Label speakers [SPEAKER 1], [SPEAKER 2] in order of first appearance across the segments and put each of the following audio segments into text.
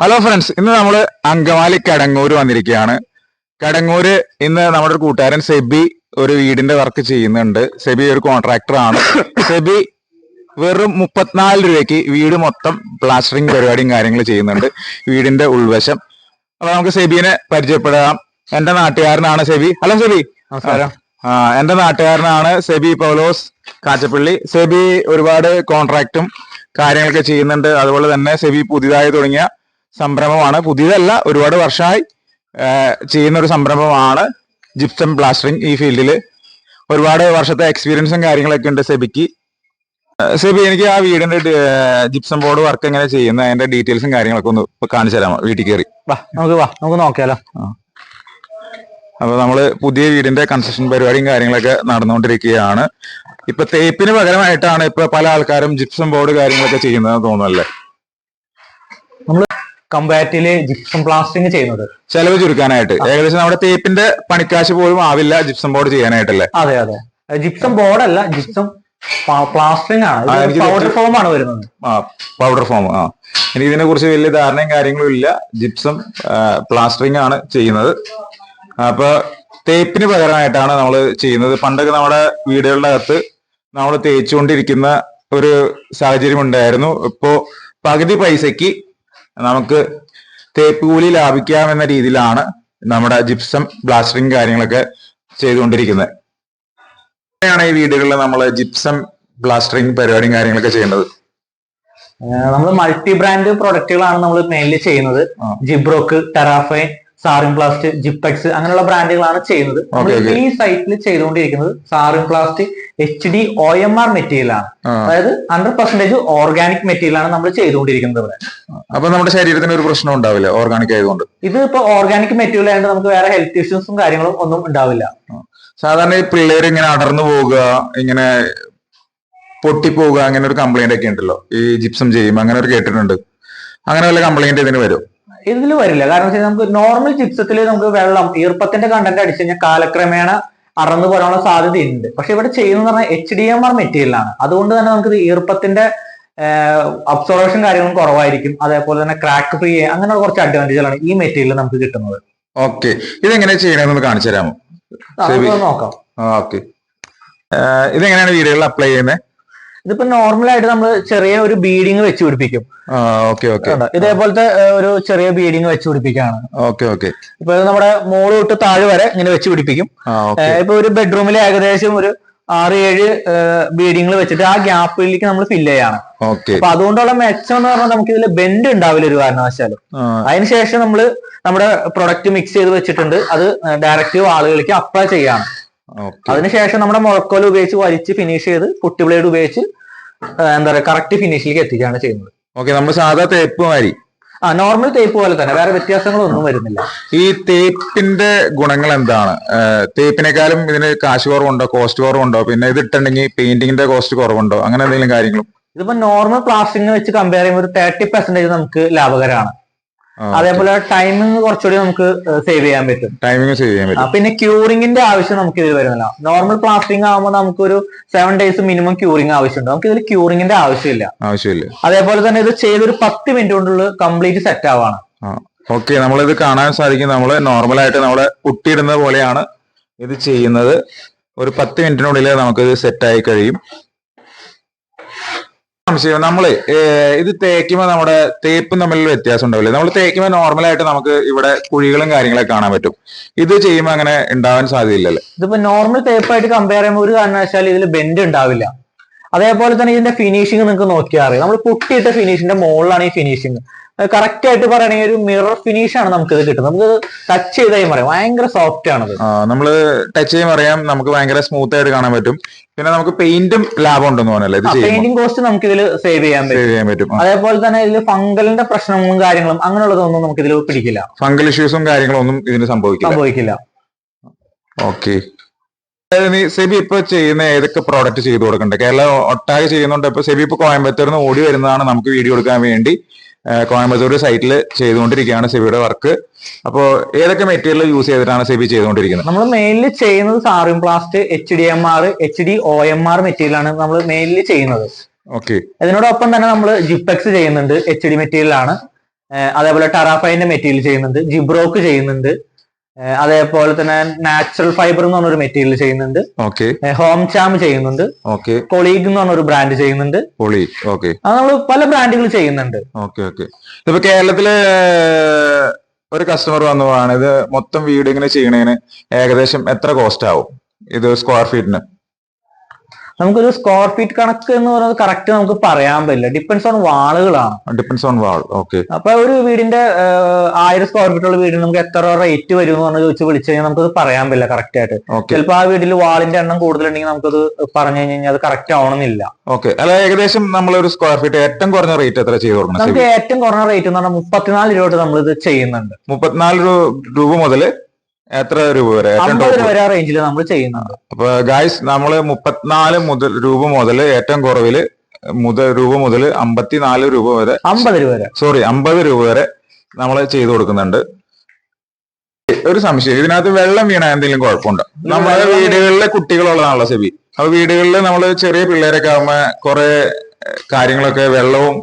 [SPEAKER 1] Hello friends ഇന്ന് നമ്മൾ അങ്കമാലി കടങ്ങൂര് വന്നിരിക്കുകയാണ്. കടങ്ങൂര് ഇന്ന് നമ്മുടെ ഒരു കൂട്ടുകാരൻ സെബി ഒരു വീടിന്റെ വർക്ക് ചെയ്യുന്നുണ്ട്. സെബി ഒരു കോൺട്രാക്ടർ ആണ്. സെബി വെറും മുപ്പത്തിനാല് രൂപയ്ക്ക് വീട് മൊത്തം പ്ലാസ്റ്ററിംഗ് പരിപാടിയും കാര്യങ്ങളും ചെയ്യുന്നുണ്ട്. വീടിന്റെ ഉൾവശം. അപ്പൊ നമുക്ക് സെബിനെ പരിചയപ്പെടാം. എന്റെ നാട്ടുകാരനാണ് സെബി. ഹലോ സെബി.
[SPEAKER 2] നമസ്കാരം.
[SPEAKER 1] ആ എന്റെ നാട്ടുകാരനാണ് സെബി പൗലോസ് കാച്ചപ്പള്ളി. സെബി ഒരുപാട് കോൺട്രാക്റ്റും കാര്യങ്ങളൊക്കെ ചെയ്യുന്നുണ്ട്. അതുപോലെ തന്നെ സെബി പുതിയതായി തുടങ്ങിയ സംരംഭമാണ്. പുതിയതല്ല ഒരുപാട് വർഷമായി ചെയ്യുന്ന ഒരു സംരംഭമാണ് ജിപ്സം പ്ലാസ്റ്ററിങ് ഈ ഫീൽഡിൽ ഒരുപാട് വർഷത്തെ എക്സ്പീരിയൻസും കാര്യങ്ങളൊക്കെ ഉണ്ട് സെബിക്ക്. സെബി എനിക്ക് ആ വീടിന്റെ ജിപ്സം ബോർഡ് വർക്ക് എങ്ങനെ ചെയ്യുന്ന അതിന്റെ ഡീറ്റെയിൽസും കാര്യങ്ങളൊക്കെ ഒന്ന് ഇപ്പൊ കാണിച്ചു തരാമോ വീട്ടിൽ കയറി
[SPEAKER 2] വാ നമുക്ക് വാ നമുക്ക് നോക്കിയാലോ?
[SPEAKER 1] അപ്പൊ നമ്മൾ പുതിയ വീടിന്റെ കൺസ്ട്രക്ഷൻ പരിപാടിയും കാര്യങ്ങളൊക്കെ നടന്നുകൊണ്ടിരിക്കുകയാണ്. ഇപ്പൊ തേപ്പിന് പകരമായിട്ടാണ് ഇപ്പൊ പല ആൾക്കാരും ജിപ്സം ബോർഡ് കാര്യങ്ങളൊക്കെ ചെയ്യുന്നത് തോന്നുന്നല്ലേ
[SPEAKER 2] കമ്പാറ്റിൽ ജിപ്സം പ്ലാസ്റ്റിംഗ് ചെയ്യുന്നത്.
[SPEAKER 1] ചെലവ് ചുരുക്കാനായിട്ട്. ഏകദേശം നമ്മുടെ തേപ്പിന്റെ പണിക്കാശ് പോലും ആവില്ല ജിപ്സം ബോർഡ് ചെയ്യാനായിട്ടല്ലേ?
[SPEAKER 2] അതെ അതെ. ജിപ്സം ബോർഡ് അല്ല ജിപ്സം പ്ലാസ്റ്ററിംഗ് ആണ്. പൗഡർ ഫോം ആണ് വരുന്നത്.
[SPEAKER 1] പൗഡർ ഫോം ആ. എനിക്ക് ഇതിനെ കുറിച്ച് വലിയ ധാരണയും കാര്യങ്ങളും ഇല്ല. ജിപ്സം പ്ലാസ്റ്ററിംഗ് ആണ് ചെയ്യുന്നത്. അപ്പൊ തേപ്പിന് പകരമായിട്ടാണ് നമ്മൾ ചെയ്യുന്നത്. പണ്ടൊക്കെ നമ്മുടെ വീടുകളുടെ അകത്ത് നമ്മൾ തേച്ചുകൊണ്ടിരിക്കുന്ന ഒരു സാഹചര്യം ഉണ്ടായിരുന്നു. ഇപ്പോ പകുതി പൈസക്ക് നമുക്ക് തേപ്പ് കൂലി ലാഭിക്കാം എന്ന രീതിയിലാണ് നമ്മുടെ ജിപ്സം പ്ലാസ്റ്ററിംഗ് കാര്യങ്ങളൊക്കെ ചെയ്തുകൊണ്ടിരിക്കുന്നത്. എങ്ങനെയാണ് ഈ വീടുകളിൽ നമ്മൾ ജിപ്സം പ്ലാസ്റ്ററിംഗ് പരിപാടിയും കാര്യങ്ങളൊക്കെ ചെയ്യേണ്ടത്?
[SPEAKER 2] നമ്മൾ മൾട്ടി ബ്രാൻഡ് പ്രൊഡക്റ്റുകളാണ് നമ്മൾ മെയിൻലി ചെയ്യുന്നത്. ജിബ്രോക്ക് ടെറാഫൈൻ സാറിൻ പ്ലാസ്റ്റ് ജിപ്പെക്സ് അങ്ങനെയുള്ള ബ്രാൻഡുകളാണ് ചെയ്യുന്നത്. നമ്മൾ. ഈ സൈറ്റിൽ ചെയ്തുകൊണ്ടിരിക്കുന്നത് സാറിൻ plast H D O M R material ആണ്. അതായത് ഹൺഡ്രഡ് പെർസെന്റേജ് ഓർഗാനിക് മെറ്റീരിയൽ ആണ് നമ്മൾ ചെയ്തുകൊണ്ടിരിക്കുന്നത് ഇവിടെ.
[SPEAKER 1] അപ്പൊ നമ്മുടെ ശരീരത്തിന് ഒരു പ്രശ്നം ഉണ്ടാവില്ല ഓർഗാനിക് ആയതുകൊണ്ട്.
[SPEAKER 2] ഇത് ഇപ്പൊ ഓർഗാനിക് മെറ്റീരിയൽ ആയതുകൊണ്ട് നമുക്ക് വേറെ ഹെൽത്ത് ഇഷ്യൂസും കാര്യങ്ങളും ഒന്നും ഉണ്ടാവില്ല.
[SPEAKER 1] സാധാരണ ഈ പിള്ളേർ ഇങ്ങനെ അടർന്നു പോവുക ഇങ്ങനെ പൊട്ടിപ്പോവുക അങ്ങനെ ഒരു കംപ്ലൈന്റ് ഒക്കെ ഉണ്ടല്ലോ. ഈ ജിപ്സം ചെയ്യും അങ്ങനെ ഒരു കേട്ടിട്ടുണ്ട്. അങ്ങനെ വല്ല കംപ്ലൈന്റ് ഇതിന് വരും?
[SPEAKER 2] ഇതിൽ വരില്ല. കാരണം വെച്ചാൽ നമുക്ക് നോർമൽ ചിപ്സത്തിൽ നമുക്ക് വെള്ളം ഈർപ്പത്തിന്റെ കണ്ടന്റ് അടിച്ചു കഴിഞ്ഞാൽ കാലക്രമേണ അറന്നു പോകാനുള്ള സാധ്യതയുണ്ട്. പക്ഷെ ഇവിടെ ചെയ്യുന്നത് പറഞ്ഞാൽ H D M R material ആണ്. അതുകൊണ്ട് തന്നെ നമുക്ക് ഈർപ്പത്തിന്റെ അബ്സോർവേഷൻ കാര്യങ്ങളും കുറവായിരിക്കും. അതേപോലെ തന്നെ ക്രാക്ക് ഫ്രീ അങ്ങനെയുള്ള കുറച്ച് അഡ്വാന്റേജുകളാണ് ഈ മെറ്റീരിയൽ നമുക്ക് കിട്ടുന്നത്.
[SPEAKER 1] ഓക്കെ ഇതെങ്ങനെ ചെയ്യണമെന്ന് കാണിച്ചു തരാമോ?
[SPEAKER 2] നോക്കാം.
[SPEAKER 1] ഓക്കെ ഇതെങ്ങനെയാണ് വീടുകളിൽ അപ്ലൈ ചെയ്യുന്നത്?
[SPEAKER 2] ഇതിപ്പോ നോർമൽ ആയിട്ട് നമ്മൾ ചെറിയ ഒരു ബീഡിങ് വെച്ച് പിടിപ്പിക്കും. ഇതേപോലത്തെ ഒരു ചെറിയ ബീഡിങ് വെച്ച് പിടിപ്പിക്കാണ്
[SPEAKER 1] ഓക്കെ ഓക്കെ
[SPEAKER 2] ഇപ്പൊ നമ്മുടെ മോൾ തൊട്ട് താഴെ വരെ ഇങ്ങനെ വെച്ച് പിടിപ്പിക്കും. ഇപ്പൊ ഒരു ബെഡ്റൂമിൽ ഏകദേശം ഒരു ആറ് ഏഴ് ബീഡിങ്ങൾ വെച്ചിട്ട് ആ ഗ്യാപ്പിലേക്ക് നമ്മൾ ഫില്ല് ചെയ്യാണ്.
[SPEAKER 1] ഓക്കെ
[SPEAKER 2] അപ്പൊ അതുകൊണ്ടുള്ള മെച്ചം എന്ന് പറഞ്ഞാൽ നമുക്ക് ഇതിൽ ബെൻഡ് ഉണ്ടാവില്ല ഒരു കാരണവശാലും. അതിനുശേഷം നമ്മൾ നമ്മുടെ പ്രൊഡക്റ്റ് മിക്സ് ചെയ്ത് വെച്ചിട്ടുണ്ട്. അത് ഡയറക്റ്റ് ആളുകൾക്ക് അപ്ലൈ ചെയ്യാണ് അതിനുശേഷം നമ്മുടെ മുഴക്കോൽ ഉപയോഗിച്ച് വലിച്ച് ഫിനിഷ് ചെയ്ത് പുട്ടി ബ്ലേഡ് ഉപയോഗിച്ച് എന്താ പറയുക കറക്റ്റ് ഫിനിഷിലേക്ക് എത്തിക്കുകയാണ് ചെയ്യുന്നത്.
[SPEAKER 1] ഓക്കെ നമ്മൾ സാധാ തേപ്പ് മാതിരി.
[SPEAKER 2] ആ നോർമൽ തേപ്പ് പോലെ തന്നെ വേറെ വ്യത്യാസങ്ങളൊന്നും വരുന്നില്ല.
[SPEAKER 1] ഈ തേപ്പിന്റെ ഗുണങ്ങൾ എന്താണ്? തേപ്പിനേക്കാളും ഇതിന് കാശ് കുറവുണ്ടോ കോസ്റ്റ് കുറവുണ്ടോ? പിന്നെ ഇത് ഇട്ടുണ്ടെങ്കിൽ പെയിന്റിങ്ങിന്റെ കോസ്റ്റ് കുറവുണ്ടോ? അങ്ങനെ എന്തെങ്കിലും കാര്യങ്ങളും?
[SPEAKER 2] ഇതിപ്പോ നോർമൽ പ്ലാസ്റ്റിക്കിനെ വെച്ച് കമ്പയർ ചെയ്യുമ്പോൾ ഒരു തേർട്ടി പെർസെന്റേജ് നമുക്ക് ലാഭകരമാണ്. അതേപോലെ ടൈമിംഗ് കുറച്ചുകൂടി നമുക്ക് സേവ് ചെയ്യാൻ പറ്റും.
[SPEAKER 1] ടൈമിംഗ് സേവ് ചെയ്യാൻ പറ്റും.
[SPEAKER 2] പിന്നെ ക്യൂറിംഗിന്റെ ആവശ്യം നമുക്ക് ഇതിൽ വരുന്നില്ല. നോർമൽ പ്ലാസ്റ്റിംഗ് ആകുമ്പോൾ നമുക്ക് ഒരു സെവൻ ഡേയ്സ് മിനിമം ക്യൂറിംഗ് ആവശ്യമുണ്ട്. നമുക്ക് ഇതിൽ ക്യൂറിംഗിന്റെ ആവശ്യമില്ല.
[SPEAKER 1] ആവശ്യമില്ല.
[SPEAKER 2] അതേപോലെ തന്നെ ഇത് ചെയ്തൊരു പത്ത് മിനിറ്റ് കൊണ്ടുള്ള കംപ്ലീറ്റ് സെറ്റ് ആവാണ്.
[SPEAKER 1] ഓക്കെ. നമ്മളിത് കാണാൻ സാധിക്കും. നമ്മൾ നോർമലായിട്ട് നമ്മളെ കുട്ടിയിടുന്ന പോലെയാണ് ഇത് ചെയ്യുന്നത്. ഒരു പത്ത് മിനിറ്റിനുള്ളിൽ നമുക്ക് ഇത് സെറ്റ് ആയി കഴിയും. സംശയം നമ്മൾ ഇത് തേക്കുമ്പോൾ നമ്മുടെ തേപ്പും തമ്മിലുള്ള വ്യത്യാസം ഉണ്ടാവില്ലേ? നമ്മൾ തേക്കുമ്പോൾ നോർമലായിട്ട് നമുക്ക് ഇവിടെ കുഴികളും കാര്യങ്ങളൊക്കെ കാണാൻ പറ്റും. ഇത് ചെയ്യുമ്പോൾ അങ്ങനെ ഉണ്ടാവാൻ സാധ്യതയില്ലല്ലേ?
[SPEAKER 2] ഇതിപ്പോ നോർമൽ തേപ്പായിട്ട് കമ്പയർ ചെയ്യുമ്പോൾ ഒരു കാരണവശാലും ഇതിൽ ബെൻഡ് ഉണ്ടാവില്ല. അതേപോലെ തന്നെ ഇതിന്റെ ഫിനിഷിംഗ് നിങ്ങൾക്ക് നോക്കിയാൽ അറിയാം. നമ്മൾ പൊട്ടിയിട്ട ഫിനിഷിന്റെ മുകളിലാണ് ഈ ഫിനിഷിംഗ് കറക്റ്റ് ആയിട്ട് പറയണെങ്കിൽ ഒരു മിറർ ഫിനിഷ് ആണ് നമുക്ക് ഇത് കിട്ടുന്നത് നമുക്ക് ടച്ച് ചെയ്താൽ പറയാം. ഭയങ്കര സോഫ്റ്റ് ആണത്.
[SPEAKER 1] ആ, നമ്മൾ ടച്ച് ചെയ്യാൻ അറിയാം നമുക്ക് ഭയങ്കര സ്മൂത്ത് ആയിട്ട് കാണാൻ പറ്റും. പിന്നെ നമുക്ക് പെയിന്റും ലാഭം ഉണ്ടെന്ന് പറഞ്ഞല്ലേ
[SPEAKER 2] പെയിന്റിംഗ് കോസ്റ്റ് നമുക്ക് ഇതിൽ സേവ് ചെയ്യാൻ പറ്റും.
[SPEAKER 1] സേവ് ചെയ്യാൻ പറ്റും.
[SPEAKER 2] അതേപോലെ തന്നെ ഇതിൽ ഫംഗലിന്റെ പ്രശ്നങ്ങളും കാര്യങ്ങളും അങ്ങനെയുള്ളതൊന്നും നമുക്ക് ഇതിൽ പിടിക്കില്ല
[SPEAKER 1] ഫംഗൽ ഇഷ്യൂസും കാര്യങ്ങളും ഒന്നും ഇതിന് സംഭവിക്കില്ല.
[SPEAKER 2] സംഭവിക്കില്ല.
[SPEAKER 1] ഓക്കെ സെബി ഇപ്പൊ ചെയ്യുന്ന ഏതൊക്കെ പ്രോഡക്റ്റ് ചെയ്തു കൊടുക്കണ്ടേ? കേരള ഒട്ടാകെ ചെയ്യുന്നുണ്ട്. ഇപ്പൊ സെബി ഇപ്പൊ കോയമ്പത്തൂരിൽ നിന്ന് ഓടി വരുന്നതാണ് നമുക്ക് വീഡിയോ എടുക്കാൻ വേണ്ടി. കോയമ്പത്തൂർ സൈറ്റിൽ ചെയ്തുകൊണ്ടിരിക്കുകയാണ് സെബിയുടെ വർക്ക് അപ്പോ ഏതൊക്കെ മെറ്റീരിയൽ യൂസ് ചെയ്തിട്ടാണ് സെബി ചെയ്തുകൊണ്ടിരിക്കുന്നത്?
[SPEAKER 2] നമ്മൾ മെയിൻലി ചെയ്യുന്നത് സാറിൻ plast H D M R H D O M R material ആണ് നമ്മൾ മെയിൻലി ചെയ്യുന്നത്.
[SPEAKER 1] ഓക്കെ
[SPEAKER 2] അതിനോടൊപ്പം തന്നെ നമ്മൾ ജിപ്പെക്സ് ചെയ്യുന്നുണ്ട് എച്ച് ഡി മെറ്റീരിയൽ ആണ്. അതേപോലെ ടറാഫൈന്റെ മെറ്റീരിയൽ ചെയ്യുന്നുണ്ട് ജിബ്രോക്ക് ചെയ്യുന്നുണ്ട്. അതേപോലെ തന്നെ നാച്ചുറൽ ഫൈബർ എന്ന് പറഞ്ഞൊരു മെറ്റീരിയൽ ചെയ്യുന്നുണ്ട്.
[SPEAKER 1] ഓക്കെ
[SPEAKER 2] ഹോം ചാം ചെയ്യുന്നുണ്ട്.
[SPEAKER 1] ഓക്കെ
[SPEAKER 2] കൊളീഗ് എന്ന് പറഞ്ഞൊരു ബ്രാൻഡ് ചെയ്യുന്നുണ്ട്.
[SPEAKER 1] പൊളി ഓക്കെ
[SPEAKER 2] നമ്മൾ പല ബ്രാൻഡുകൾ ചെയ്യുന്നുണ്ട്.
[SPEAKER 1] ഓക്കെ ഓക്കെ ഇപ്പൊ കേരളത്തിലെ ഒരു കസ്റ്റമർ വന്നു പോവാണ് ഇത് മൊത്തം വീട് ഇങ്ങനെ ചെയ്യണേന് ഏകദേശം എത്ര കോസ്റ്റ് ആവും? ഇത് സ്ക്വയർ ഫീറ്റിന്
[SPEAKER 2] നമുക്കൊരു സ്ക്വയർ ഫീറ്റ് കണക്ക് എന്ന് പറയുന്നത് കറക്റ്റ് നമുക്ക് പറയാൻ പറ്റില്ല. Depends on വാളുകളാണ്.
[SPEAKER 1] Depends on wall. Okay
[SPEAKER 2] അപ്പൊ ഒരു വീടിന്റെ ആയിരം സ്ക്വയർ ഫീറ്റ് ഉള്ള വീടിന് നമുക്ക് എത്ര റേറ്റ് വരും എന്ന് പറഞ്ഞ് ചോദിച്ച് വിളിച്ചു കഴിഞ്ഞാൽ നമുക്കത് പറയാൻ പറ്റില്ല കറക്റ്റ് ആയിട്ട്. ചിലപ്പോൾ ആ വീട്ടിൽ വാളിന്റെ എണ്ണം കൂടുതലുണ്ടെങ്കിൽ നമുക്കത് പറഞ്ഞു കഴിഞ്ഞാൽ അത് കറക്റ്റ് ആവണമെന്നില്ല.
[SPEAKER 1] ഓക്കെ അല്ല ഏകദേശം നമ്മൾ ഒരു സ്ക്വയർ ഫീറ്റ് ഏറ്റവും കുറഞ്ഞ റേറ്റ് എത്ര ചെയ്ത് കൊടുക്കണം?
[SPEAKER 2] നമുക്ക് ഏറ്റവും കുറഞ്ഞ റേറ്റ് എന്ന് പറഞ്ഞാൽ മുപ്പത്തിനാല് രൂപ തൊട്ട് നമ്മൾ ഇത് ചെയ്യുന്നുണ്ട്.
[SPEAKER 1] മുപ്പത്തിനാല് രൂപ മുതൽ എത്ര രൂപ വരെ?
[SPEAKER 2] അമ്പത്? രൂപ വരെ റേഞ്ചിൽ നമ്മൾ ചെയ്യുന്നുണ്ട്.
[SPEAKER 1] അപ്പൊ ഗായ്സ് നമ്മൾ മുപ്പത്തിനാല് മുതൽ രൂപ മുതൽ ഏറ്റവും കുറവിൽ മുതൽ രൂപ മുതൽ അമ്പത്തിനാല് രൂപ വരെ
[SPEAKER 2] അമ്പത് രൂപ വരെ.
[SPEAKER 1] സോറി അമ്പത് രൂപ വരെ നമ്മൾ ചെയ്തു കൊടുക്കുന്നുണ്ട്. ഒരു സംശയം ഇതിനകത്ത് വെള്ളം വീണ എന്തെങ്കിലും കുഴപ്പമുണ്ടോ? നമ്മുടെ വീടുകളിലെ കുട്ടികളുള്ളതാണല്ലോ സെബി. അപ്പൊ വീടുകളിൽ നമ്മൾ ചെറിയ പിള്ളേരൊക്കെ ആകുമ്പോ കുറെ കാര്യങ്ങളൊക്കെ വെള്ളവും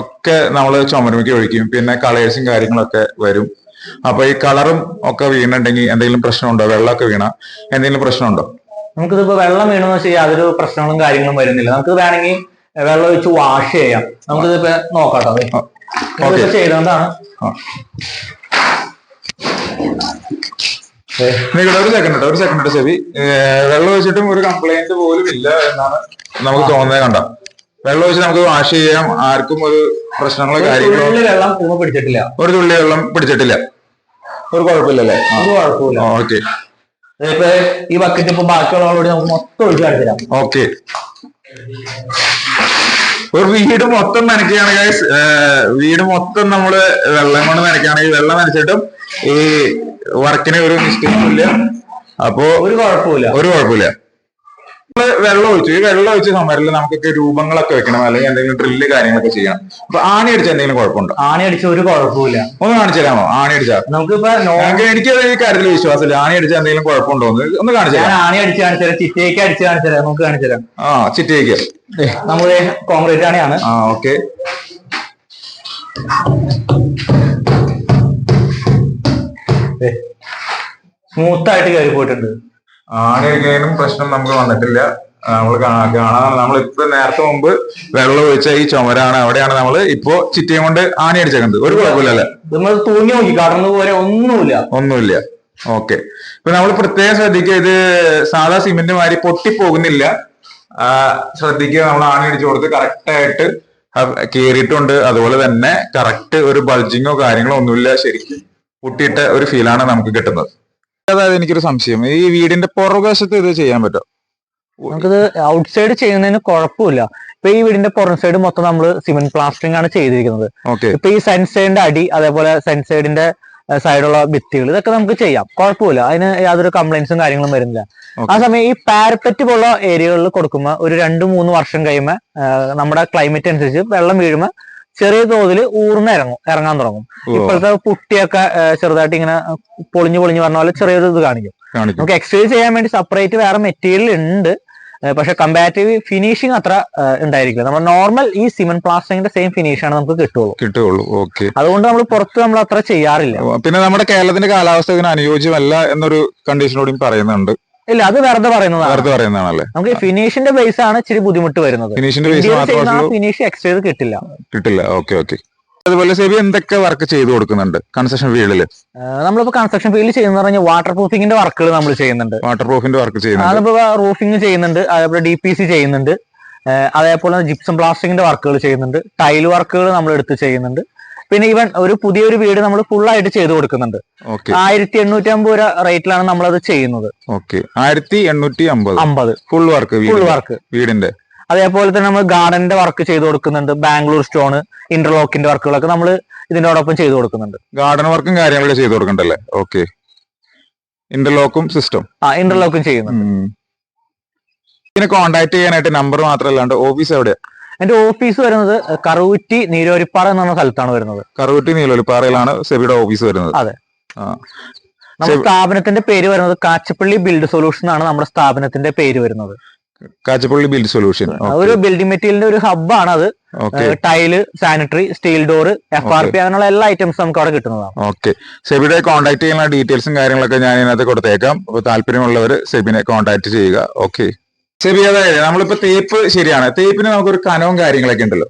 [SPEAKER 1] ഒക്കെ നമ്മൾ ചുമരുമയ്ക്ക് ഒഴിക്കും. പിന്നെ കളേഴ്സും കാര്യങ്ങളൊക്കെ വരും. അപ്പൊ ഈ കളറും ഒക്കെ വീണുണ്ടെങ്കിൽ എന്തെങ്കിലും പ്രശ്നമുണ്ടോ? വെള്ളമൊക്കെ വീണ? എന്തെങ്കിലും പ്രശ്നമുണ്ടോ?
[SPEAKER 2] നമുക്കിതിപ്പോ വെള്ളം വീണെന്ന് വെച്ചാൽ യാതൊരു പ്രശ്നങ്ങളും കാര്യങ്ങളും വരുന്നില്ല. നമുക്ക് വേണമെങ്കിൽ വെള്ളം ഒഴിച്ച് വാഷ് ചെയ്യാം. നമുക്കിതിപ്പോ നോക്കാട്ടോ. ചെയ്തുകൊണ്ടാണ്
[SPEAKER 1] നിങ്ങളുടെ ഒരു സെക്കൻഡ് കേട്ടോ ഒരു സെക്കൻഡ് ശരി. വെള്ളം ഒഴിച്ചിട്ടും ഒരു കംപ്ലൈന്റ് പോലും ഇല്ല എന്നാണ് നമുക്ക് തോന്നുന്നത് കണ്ട? വെള്ളം ഒഴിച്ച് നമുക്ക് വാഷ് ചെയ്യാം. ആർക്കും ഒരു പ്രശ്നങ്ങളോ കാര്യങ്ങളോ
[SPEAKER 2] വെള്ളം പൂമ പിടിച്ചിട്ടില്ല.
[SPEAKER 1] ഒരു തുള്ളി വെള്ളം പിടിച്ചിട്ടില്ല. ഒരു കുഴപ്പമില്ലല്ലേ?
[SPEAKER 2] കുഴപ്പമില്ല.
[SPEAKER 1] ഓക്കെ.
[SPEAKER 2] ഇപ്പൊ ഈ ബക്കറ്റ് ഇപ്പൊ ബാക്കിയുള്ളവരോട് നമുക്ക് മൊത്തം ഒഴിച്ചു കാണിച്ചു
[SPEAKER 1] ഓക്കെ. ഒരു വീട് മൊത്തം നനയ്ക്കുകയാണെങ്കിൽ വീട് മൊത്തം നമ്മൾ വെള്ളം കൊണ്ട് നനയ്ക്കുകയാണെങ്കിൽ വെള്ളം നനച്ചിട്ടും ഈ വർക്കിന് ഒരു മിസ്റ്റേക്കും ഇല്ല. അപ്പോ
[SPEAKER 2] ഒരു കുഴപ്പമില്ല.
[SPEAKER 1] ഒരു കുഴപ്പമില്ല. നമ്മൾ വെള്ളം ഒഴിച്ചു. ഈ വെള്ളം ഒഴിച്ച സമയത്തിൽ നമുക്കൊക്കെ രൂപങ്ങളൊക്കെ വെക്കണം. അല്ലെങ്കിൽ എന്തെങ്കിലും ഡ്രില്ല് കാര്യങ്ങളൊക്കെ ചെയ്യണം. അപ്പൊ ആണി അടിച്ച എന്തെങ്കിലും കുഴപ്പമുണ്ടോ?
[SPEAKER 2] ആണി അടിച്ച ഒരു കുഴപ്പമില്ല
[SPEAKER 1] ഒന്ന് കാണിച്ചു തരാമോ? ആണി അടിച്ചാ?
[SPEAKER 2] നമുക്ക് നോ-
[SPEAKER 1] ഞങ്ങൾക്ക് എനിക്ക് ഈ കാര്യത്തിൽ വിശ്വാസമില്ല. ആണി അടിച്ച എന്തെങ്കിലും കുഴപ്പമുണ്ടോ എന്ന് ഒന്ന് കാണിച്ചു തരാം.
[SPEAKER 2] ആണി അടിച്ച് കാണിച്ചു തരാം. ചിറ്റയ്ക്ക് അടിച്ച് കാണിച്ചു തരാം. നമുക്ക് കാണിച്ചു തരാം.
[SPEAKER 1] ആ ചിറ്റയ്ക്ക്.
[SPEAKER 2] നമ്മുടെ കോൺക്രീറ്റ് ആണിയാണ്.
[SPEAKER 1] ആ ഓക്കെ.
[SPEAKER 2] മൂത്തായിട്ട് ആയിട്ട് കയറി പോയിട്ടുണ്ട്.
[SPEAKER 1] ആണി അടിക്കുന്നതിനും പ്രശ്നം നമുക്ക് വന്നിട്ടില്ല. നമ്മൾ കാണാൻ നമ്മൾ ഇപ്പൊ നേരത്തെ മുമ്പ് വെള്ളം ഒഴിച്ച ഈ ചുമരാണ്. അവിടെയാണ് നമ്മൾ ഇപ്പോ ചിറ്റയും കൊണ്ട് ആണി അടിച്ചേക്കുന്നത്. ഒരു കുഴപ്പമില്ലല്ലേ?
[SPEAKER 2] നമ്മൾ തൂങ്ങി നോക്കി. കടന്നു പോലെ ഒന്നുമില്ല.
[SPEAKER 1] ഒന്നുമില്ല. ഓക്കെ. ഇപ്പൊ നമ്മൾ പ്രത്യേകം ശ്രദ്ധിക്കുക ഇത് സാധാ സിമെന്റ് മാതിരി പൊട്ടിപ്പോകുന്നില്ല. പോകുന്നില്ല ശ്രദ്ധിക്കുക. നമ്മൾ ആണി അടിച്ചു കൊടുത്ത് കറക്റ്റ് ആയിട്ട് കീറിയിട്ടുണ്ട്. അതുപോലെ തന്നെ കറക്റ്റ് ഒരു ബൾജിങ്ങോ കാര്യങ്ങളോ ഒന്നുമില്ല. ശരിക്കും പൊട്ടിയിട്ട ഒരു ഫീലാണ് നമുക്ക് കിട്ടുന്നത്. അതായത് എനിക്കൊരു സംശയം. ഈ വീടിന്റെ പുറകുവശത്ത് ഇത് ചെയ്യാൻ പറ്റും
[SPEAKER 2] നമുക്കിത് ഔട്ട് സൈഡ് ചെയ്യുന്നതിന് കുഴപ്പമില്ല. ഇപ്പൊ ഈ വീടിന്റെ പുറം സൈഡ് മൊത്തം നമ്മൾ സിമെന്റ് പ്ലാസ്റ്ററിംഗ് ആണ് ചെയ്തിരിക്കുന്നത്. ഇപ്പൊ ഈ സൺസൈഡിന്റെ അടി അതേപോലെ സൺസൈഡിന്റെ സൈഡുള്ള ഭിത്തികൾ ഇതൊക്കെ നമുക്ക് ചെയ്യാം. കുഴപ്പമില്ല. അതിന് യാതൊരു കംപ്ലൈൻസും കാര്യങ്ങളും വരുന്നില്ല. ആ സമയം ഈ പാരപ്പറ്റ് പോലുള്ള ഏരിയകളിൽ കൊടുക്കുമ്പോൾ ഒരു രണ്ട് മൂന്ന് വർഷം കഴിയുമ്പോൾ നമ്മുടെ ക്ലൈമറ്റ് അനുസരിച്ച് വെള്ളം വീഴുമ്പോൾ ചെറിയ തോതിൽ ഊർന്ന് ഇറങ്ങും ഇറങ്ങാൻ തുടങ്ങും. ഇപ്പോഴത്തെ പുട്ടിയൊക്കെ ചെറുതായിട്ട് ഇങ്ങനെ പൊളിഞ്ഞു പൊളിഞ്ഞു പറഞ്ഞ പോലെ ചെറിയൊരു ഇത് കാണിക്കും. നമുക്ക് എക്സ്ചേഞ്ച് ചെയ്യാൻ വേണ്ടി സെപ്പറേറ്റ് വേറെ മെറ്റീരിയൽ ഉണ്ട് പക്ഷെ കമ്പാരിറ്റീവ് ഫിനിഷിംഗ് അത്ര ഉണ്ടായിരിക്കില്ല. നമ്മൾ നോർമൽ ഈ സിമെന്റ് പ്ലാസ്റ്റിങ്ങിന്റെ സെയിം ഫിനിഷ് ആണ് നമുക്ക് കിട്ടുള്ളൂ.
[SPEAKER 1] കിട്ടുകയുള്ളൂ ഓക്കെ.
[SPEAKER 2] അതുകൊണ്ട് നമ്മൾ പുറത്ത് നമ്മൾ അത്ര ചെയ്യാറില്ല.
[SPEAKER 1] പിന്നെ നമ്മുടെ കേരളത്തിന്റെ കാലാവസ്ഥ ഇതിന് അനുയോജ്യമല്ല എന്നൊരു കണ്ടീഷനോടും പറയുന്നുണ്ട്.
[SPEAKER 2] ഇല്ല അത് വെറുതെ പറയുന്നതാണ്.
[SPEAKER 1] പറയുന്നതാണല്ലേ?
[SPEAKER 2] നമുക്ക് ഫിനിഷിന്റെ ബേസ് ആണ് ഇച്ചിരി ബുദ്ധിമുട്ട് വരുന്നത്.
[SPEAKER 1] ഫിനിഷിന്റെ ബേസ്
[SPEAKER 2] ഫിനിഷ് എക്സ്റ്റേജ് കിട്ടില്ല.
[SPEAKER 1] കിട്ടില്ല. Okay okay. അതുപോലെ സേബി എന്തൊക്കെ വർക്ക് ചെയ്തു കൊടുക്കുന്നുണ്ട്? കൺസ്ട്രക്ഷൻ ഫീൽഡിൽ
[SPEAKER 2] നമ്മളിപ്പോ കൺസ്ട്രക്ഷൻ ഫീൽഡ് ചെയ്യുന്ന പറഞ്ഞാൽ വാട്ടർ പ്രൂഫിംഗിന്റെ വർക്കുകൾ നമ്മൾ ചെയ്യുന്നുണ്ട്.
[SPEAKER 1] വാട്ടർ പ്രൂഫിന്റെ വർക്ക് ചെയ്യുന്നുണ്ട്.
[SPEAKER 2] അതിപ്പോ റൂഫിംഗ് ചെയ്യുന്നുണ്ട് അതേപോലെ ഡി പി സി ചെയ്യുന്നുണ്ട് അതേപോലെ ജിപ്സം പ്ലാസ്റ്റിക്കിന്റെ വർക്കുകൾ ചെയ്യുന്നുണ്ട് ടൈൽ വർക്കുകൾ നമ്മൾ എടുത്ത് ചെയ്യുന്നുണ്ട്. പിന്നെ ഇവൻ ഒരു പുതിയൊരു വീട് നമ്മൾ ഫുൾ ആയിട്ട് ചെയ്ത് കൊടുക്കുന്നുണ്ട്. ആയിരത്തി എണ്ണൂറ്റി അമ്പത് രൂപ റേറ്റിലാണ് നമ്മൾ അത് ചെയ്യുന്നത്.
[SPEAKER 1] ഓക്കെ ആയിരത്തി എണ്ണൂറ്റി അമ്പത്.
[SPEAKER 2] അമ്പത്
[SPEAKER 1] ഫുൾ വർക്ക്
[SPEAKER 2] ഫുൾ വർക്ക്
[SPEAKER 1] വീടിന്റെ?
[SPEAKER 2] അതേപോലെ തന്നെ നമ്മൾ ഗാർഡന്റെ വർക്ക് ചെയ്ത് കൊടുക്കുന്നുണ്ട്. ബാംഗ്ലൂർ സ്റ്റോൺ ഇന്റർലോക്കിന്റെ വർക്കുകളൊക്കെ നമ്മൾ ഇതിനോടൊപ്പം ചെയ്തു കൊടുക്കുന്നുണ്ട്.
[SPEAKER 1] ഗാർഡൻ വർക്കും കാര്യങ്ങളും ചെയ്തു കൊടുക്കണ്ടല്ലേ? ഓക്കെ ഇന്റർലോക്കും സിസ്റ്റം
[SPEAKER 2] ആ ഇന്റർലോക്കും ചെയ്യുന്നുണ്ട്.
[SPEAKER 1] ഇതിനെ കോൺടാക്ട് ചെയ്യാനായിട്ട് നമ്പർ മാത്രമല്ലാണ്ട് ഓഫീസ് എവിടെയാ?
[SPEAKER 2] എന്റെ ഓഫീസ് വരുന്നത് കറുകുറ്റി നീലോരിപ്പാറ എന്ന പറഞ്ഞ സ്ഥലത്താണ് വരുന്നത്.
[SPEAKER 1] കറുകുറ്റി നീലോരിപ്പാറയിലാണ് സെബിയുടെ ഓഫീസ് വരുന്നത്.
[SPEAKER 2] അതെ. നമ്മുടെ സ്ഥാപനത്തിന്റെ പേര് വരുന്നത് കാച്ചപ്പള്ളി ബിൽഡ് സൊല്യൂഷൻ ആണ് നമ്മുടെ സ്ഥാപനത്തിന്റെ പേര് വരുന്നത്.
[SPEAKER 1] കാച്ചപ്പള്ളി ബിൽഡ് സൊല്യൂഷൻ
[SPEAKER 2] ഒരു ബിൽഡിംഗ് മെറ്റീരിയലിന്റെ ഒരു ഹബ്ബാണ് അത്. Tile sanitary steel door F R P അങ്ങനെയുള്ള എല്ലാ ഐറ്റംസും നമുക്ക് അവിടെ കിട്ടുന്നതാണ്.
[SPEAKER 1] ഓക്കെ സെബിയുടെ കോൺടാക്ട് ചെയ്യുന്ന ഡീറ്റെയിൽസും കാര്യങ്ങളൊക്കെ ഞാൻ ഇതിനകത്ത് കൊടുത്തേക്കാം. താല്പര്യമുള്ളവർ സെബിനെ കോൺടാക്ട് ചെയ്യുക. ഓക്കെ സെബി അതായത് നമ്മളിപ്പോ തേപ്പ് ശരിയാണ്. തേപ്പിന് നമുക്കൊരു കനവും കാര്യങ്ങളൊക്കെ ഉണ്ടല്ലോ.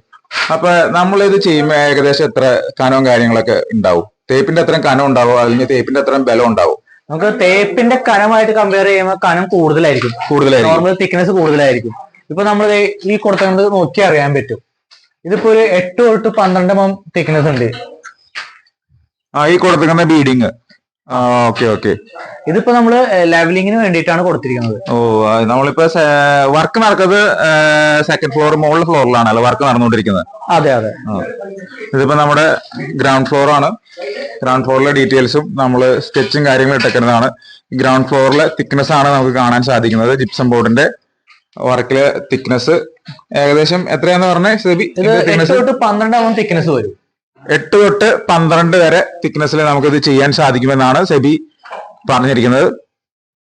[SPEAKER 1] അപ്പൊ നമ്മളിത് ചെയ്യുമ്പോൾ ഏകദേശം എത്ര കനവും കാര്യങ്ങളൊക്കെ ഉണ്ടാവും? തേപ്പിന്റെ അത്രയും കനം ഉണ്ടാവും? അല്ലെങ്കിൽ തേപ്പിന്റെ അത്രയും ബലം ഉണ്ടാവും?
[SPEAKER 2] നമുക്ക് തേപ്പിന്റെ കനമായിട്ട് കമ്പയർ ചെയ്യുമ്പോൾ കനം കൂടുതലായിരിക്കും.
[SPEAKER 1] കൂടുതലായിരിക്കും.
[SPEAKER 2] നോർമൽ തിക്നെസ് കൂടുതലായിരിക്കും. ഇപ്പൊ നമ്മൾ ഈ കൊടുത്തത് നോക്കി അറിയാൻ പറ്റും. ഇതിപ്പോ ഒരു എട്ട് തൊട്ട് പന്ത്രണ്ട് എം തിക്നെസ് ഉണ്ട്.
[SPEAKER 1] ആ ഈ കൊടുത്തിരിക്കുന്ന ബീഡിങ് ഓക്കെ ഓക്കെ.
[SPEAKER 2] ഇതിപ്പോ നമ്മൾ ലെവലിങ്ങിന് വേണ്ടിയിട്ടാണ് കൊടുത്തിരിക്കുന്നത്.
[SPEAKER 1] ഓ നമ്മളിപ്പോ വർക്ക് നടക്കുന്നത് സെക്കൻഡ് ഫ്ലോർ മുകളിലെ ഫ്ലോറിലാണല്ലോ വർക്ക് നടന്നുകൊണ്ടിരിക്കുന്നത്.
[SPEAKER 2] അതെ അതെ.
[SPEAKER 1] ഇതിപ്പോ നമ്മുടെ ഗ്രൗണ്ട് ഫ്ലോർ ആണ്. ഗ്രൗണ്ട് ഫ്ലോറിലെ ഡീറ്റെയിൽസും നമ്മൾ സ്കെച്ചും കാര്യങ്ങളും ഇട്ടേക്കുന്നതാണ്. ഗ്രൗണ്ട് ഫ്ലോറിലെ തിക്നെസ് ആണ് നമുക്ക് കാണാൻ സാധിക്കുന്നത്. ജിപ്സം ബോർഡിന്റെ വർക്കിലെ തിക്നെസ് ഏകദേശം എത്രയാന്ന് പറഞ്ഞേ
[SPEAKER 2] പന്ത്രണ്ടാവും തിക്നെസ് വരും.
[SPEAKER 1] എട്ട് തൊട്ട് പന്ത്രണ്ട് വരെ തിക്നെസ്സിൽ നമുക്കിത് ചെയ്യാൻ സാധിക്കുമെന്നാണ് സെബി പറഞ്ഞിരിക്കുന്നത്.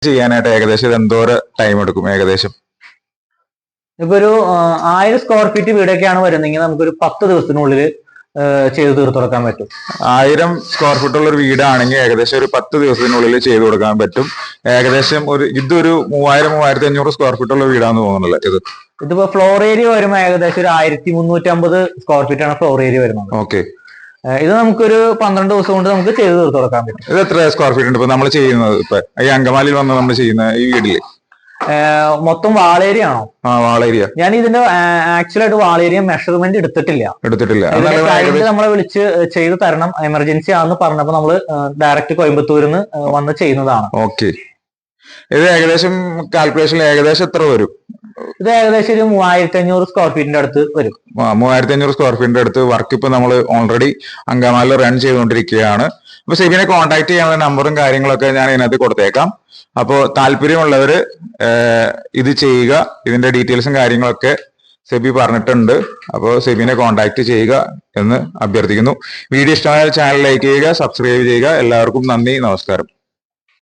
[SPEAKER 1] ചെയ്യാനായിട്ട് ഏകദേശം ഇത് എന്തോരം ടൈം എടുക്കും ഏകദേശം?
[SPEAKER 2] ഇപ്പൊ ഒരു ആയിരം സ്ക്വയർ ഫീറ്റ് വീടൊക്കെയാണ് വരുന്നെങ്കിൽ നമുക്കൊരു പത്ത് ദിവസത്തിനുള്ളിൽ ചെയ്തു തീർത്തു കൊടുക്കാൻ പറ്റും.
[SPEAKER 1] ആയിരം സ്ക്വയർ ഫീറ്റ് ഉള്ള ഒരു വീടാണെങ്കിൽ ഏകദേശം ഒരു പത്ത് ദിവസത്തിനുള്ളിൽ ചെയ്തു കൊടുക്കാൻ പറ്റും. ഏകദേശം ഒരു ഇതൊരു മൂവായിരം മൂവായിരത്തി അഞ്ഞൂറ് സ്ക്വയർ ഫീറ്റ് ഉള്ള വീടാന്ന് തോന്നുന്നില്ല ഇത്?
[SPEAKER 2] ഇതിപ്പോ ഫ്ലോർ ഏരിയ വരുമ്പോൾ ഏകദേശം ഒരു ആയിരത്തി മുന്നൂറ്റി അമ്പത് സ്ക്വയർ ഫീറ്റ് ആണ് ഫ്ലോർ ഏരിയ വരുന്നത്.
[SPEAKER 1] ഓക്കെ
[SPEAKER 2] ഇത് നമുക്കൊരു പന്ത്രണ്ട് ദിവസം കൊണ്ട് നമുക്ക് ചെയ്ത് തീർത്ത് കൊടുക്കാൻ പറ്റും.
[SPEAKER 1] ഇത് എത്ര സ്ക്വയർ ഫീറ്റ് ഉണ്ട് ഇപ്പൊ നമ്മൾ ചെയ്യുന്നത്? ഇപ്പൊ ഈ അങ്കമാലിയിൽ വന്ന് നമ്മൾ ചെയ്യുന്ന ഈ
[SPEAKER 2] വീടിൽ മൊത്തം വാളേരിയ ആണോ?
[SPEAKER 1] ആ വാളേരിയ
[SPEAKER 2] ഞാൻ ഇതിന്റെ ആക്ച്വൽ ആയിട്ട് വാളേരിയ മെഷർമെന്റ് എടുത്തിട്ടില്ല.
[SPEAKER 1] എടുത്തിട്ടില്ല.
[SPEAKER 2] നമ്മളെ വിളിച്ച് ചെയ്ത് തരണം. എമർജൻസി ആണെന്ന് പറഞ്ഞപ്പോ നമ്മൾ ഡയറക്റ്റ് കോയമ്പത്തൂരിൽ നിന്ന് വന്ന് ചെയ്യുന്നതാണ്.
[SPEAKER 1] ഓക്കെ ഇത് ഏകദേശം കാൽക്കുലേഷൻ ഏകദേശം എത്ര വരും?
[SPEAKER 2] ഇത് ഏകദേശം ഒരു മൂവായിരത്തി അഞ്ഞൂറ് സ്ക്വയർ ഫീറ്റിന്റെ അടുത്ത് വരും.
[SPEAKER 1] മൂവായിരത്തി അഞ്ഞൂറ് സ്ക്വയർ ഫീറ്റിന്റെ അടുത്ത് വർക്ക് ഇപ്പൊ നമ്മൾ ഓൾറെഡി അങ്കമാലിൽ റൺ ചെയ്തുകൊണ്ടിരിക്കുകയാണ്. അപ്പൊ സെബിനെ കോൺടാക്ട് ചെയ്യാനുള്ള നമ്പറും കാര്യങ്ങളൊക്കെ ഞാൻ ഇതിനകത്ത് കൊടുത്തേക്കാം. അപ്പോൾ താല്പര്യമുള്ളവര് ഇത് ചെയ്യുക. ഇതിന്റെ ഡീറ്റെയിൽസും കാര്യങ്ങളൊക്കെ സെബി പറഞ്ഞിട്ടുണ്ട്. അപ്പോൾ സെബിനെ കോൺടാക്ട് ചെയ്യുക എന്ന് അഭ്യർത്ഥിക്കുന്നു. വീഡിയോ ഇഷ്ടമായ ചാനൽ ലൈക്ക് ചെയ്യുക സബ്സ്ക്രൈബ് ചെയ്യുക. എല്ലാവർക്കും നന്ദി നമസ്കാരം.